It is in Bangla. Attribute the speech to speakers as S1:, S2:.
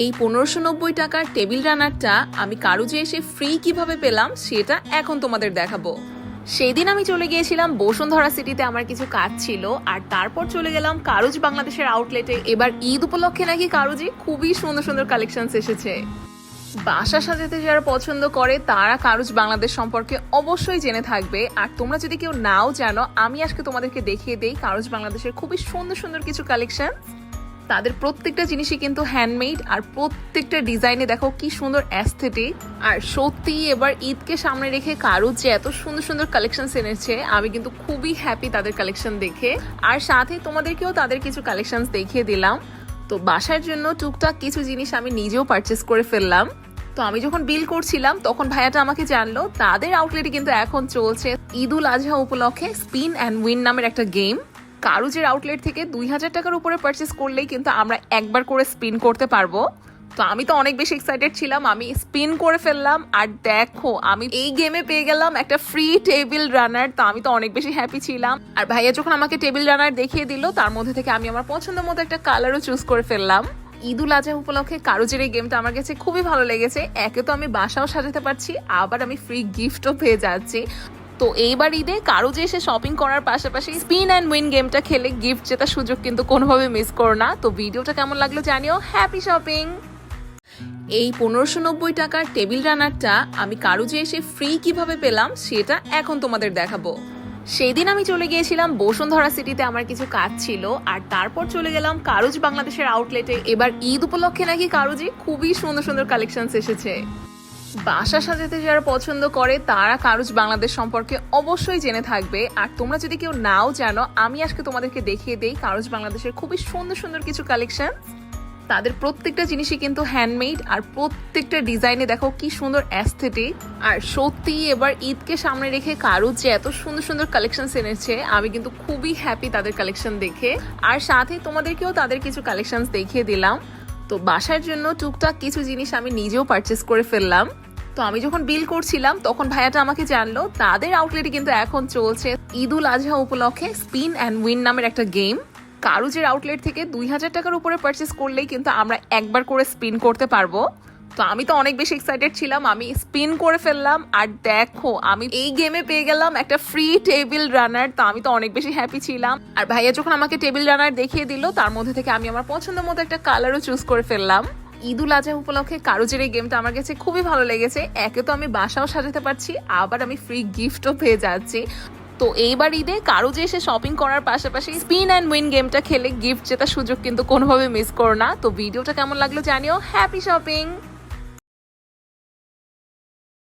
S1: এই পনেরোশো নব্বই টাকার টেবিল রানারটা আমি কারুজে এসে ফ্রি কীভাবে পেলাম, সেটা এখন তোমাদের দেখাবো। সেই দিন আমি চলে গিয়েছিলাম বসুন্ধরা সিটিতে, আমার কিছু কাজ ছিল, আর তারপর চলে গেলাম কারুজ বাংলাদেশের আউটলেটে এবার ঈদ উপলক্ষে নাকি কারুজে খুবই সুন্দর সুন্দর কালেকশনস এসেছে। বাসা সাজাতে যারা পছন্দ করে, তারা কারুজ বাংলাদেশ সম্পর্কে অবশ্যই জেনে থাকবে। আর তোমরা যদি কেউ নাও জানো, আমি আজকে তোমাদেরকে দেখিয়ে দেই কারুজ বাংলাদেশের খুবই সুন্দর সুন্দর কিছু কালেকশন তাদের প্রত্যেকটা জিনিসই কিন্তু হ্যান্ডমেড আর প্রত্যেকটা ডিজাইনে দেখো কি সুন্দর অ্যাস্থেটিক আর সত্যি এবার ঈদকে সামনে রেখে কারুজ যে এত সুন্দর সুন্দর কালেকশন এনেছে, আমি কিন্তু খুবই হ্যাপি তাদের কালেকশন দেখে। আর সাথে তোমাদেরকেও তাদের কিছু কালেকশন দেখিয়ে দিলাম। তো বাসার জন্য টুকটাক কিছু জিনিস আমি নিজেও পারচেস করে ফেললাম। তো আমি যখন বিল করছিলাম, তখন ভাইয়াটা আমাকে জানলো। তাদের আউটলেটে কিন্তু এখন চলছে ঈদুল আজহা উপলক্ষে স্পিন অ্যান্ড উইন নামের একটা গেম কারুজের আউটলেট থেকে দুই হাজার টাকার উপরে পারচেস করলেই কিন্তু আমরা একবার করে স্পিন করতে পারব। তো আমি তো অনেক বেশি এক্সাইটেড ছিলাম, আমি স্পিন করে ফেললাম আর দেখো, আমি এই গেমে পেয়ে গেলাম একটা ফ্রি টেবিল রানার তো আমি তো অনেক বেশি হ্যাপি ছিলাম। আর ভাইয়া যখন আমাকে টেবিল রানার দেখিয়ে দিল, তার মধ্যে থেকে আমি আমার পছন্দ মতো একটা কালারও চুজ করে ফেললাম। ঈদুল আজহা উপলক্ষে কারুজের এই গেমটা আমার কাছে খুবই ভালো লেগেছে। একে তো আমি বাসাও সাজাতে পারছি, আবার আমি ফ্রি গিফটও পেয়ে যাচ্ছি। তো এইবার ঈদে কারও কারুজে এসে শপিং করার পাশাপাশি স্পিন অ্যান্ড উইন গেমটা খেলে গিফট জেতার সুযোগ কিন্তু কোনোভাবে মিস করো না। তো ভিডিওটা কেমন লাগল জানিও। হ্যাপি শপিং এই পনেরোশো নব্বই টাকার টেবিল রানারটা আমি কারুজে এসে ফ্রি কীভাবে পেলাম, সেটা এখন তোমাদের দেখাবো। সেই দিন আমি চলে গিয়েছিলাম বসুন্ধরা সিটিতে আমার কিছু কাজ ছিল। আর তারপর চলে গেলাম কারুজ বাংলাদেশের আউটলেটে এবার ঈদ উপলক্ষে নাকি কারুজে খুবই সুন্দর সুন্দর কালেকশনস এসেছে। বাসা সাজাতে যারা পছন্দ করে, তারা কারুজ বাংলাদেশ সম্পর্কে অবশ্যই জেনে থাকবে। আর তোমরা যদি কেউ নাও জানো, আমি আজকে তোমাদেরকে দেখিয়ে দেই কারুজ বাংলাদেশের খুবই সুন্দর সুন্দর কিছু কালেকশন তাদের প্রত্যেকটা জিনিসই কিন্তু হ্যান্ডমেড আর প্রত্যেকটা ডিজাইনে দেখো কি সুন্দর অ্যাস্থেটিক আর সত্যি এবার ঈদকে সামনে রেখে কারুজ যে এত সুন্দর সুন্দর কালেকশন এনেছে, আমি কিন্তু খুবই হ্যাপি তাদের কালেকশন দেখে। আর সাথে তোমাদেরকেও তাদের কিছু কালেকশন দেখিয়ে দিলাম। তো বাসার জন্য টুকটাক কিছু জিনিস আমি নিজেও পারচেস করে ফেললাম। তো আমি যখন বিল করছিলাম, তখন ভাইয়াটা আমাকে জানলো, তাদের আউটলেটে কিন্তু এখন চলছে ঈদুল আজহা উপলক্ষে স্পিন অ্যান্ড উইন নামের একটা গেম কারুজের আউটলেট থেকে দুই হাজার টাকার উপরে পারচেস করলেই কিন্তু আমরা একবার করে স্পিন করতে পারব। তো আমি তো অনেক বেশি এক্সাইটেড ছিলাম, আমি স্পিন করে ফেললাম, আর দেখো, আমি এই গেমে পেয়ে গেলাম একটা ফ্রি টেবিল রানার তো আমি তো অনেক বেশি হ্যাপি ছিলাম। আর ভাইয়া যখন আমাকে টেবিল রানার দেখিয়ে দিল, তার মধ্যে থেকে আমি আমার পছন্দ মতো একটা কালারও চুজ করে ফেললাম। ঈদুল আজহা উপলক্ষে কারুজের এই গেমটা আমার কাছে খুবই ভালো লেগেছে। একে তো আমি বাসাও সাজাতে পারছি, আবার আমি ফ্রি গিফটও পেয়ে যাচ্ছি। তো এইবার ঈদে কারও যে এসে শপিং করার পাশাপাশি স্পিন অ্যান্ড উইন গেমটা খেলে গিফট জেতার সুযোগ কিন্তু কোনোভাবে মিস করো না। তো ভিডিওটা কেমন লাগল জানিও। Happy shopping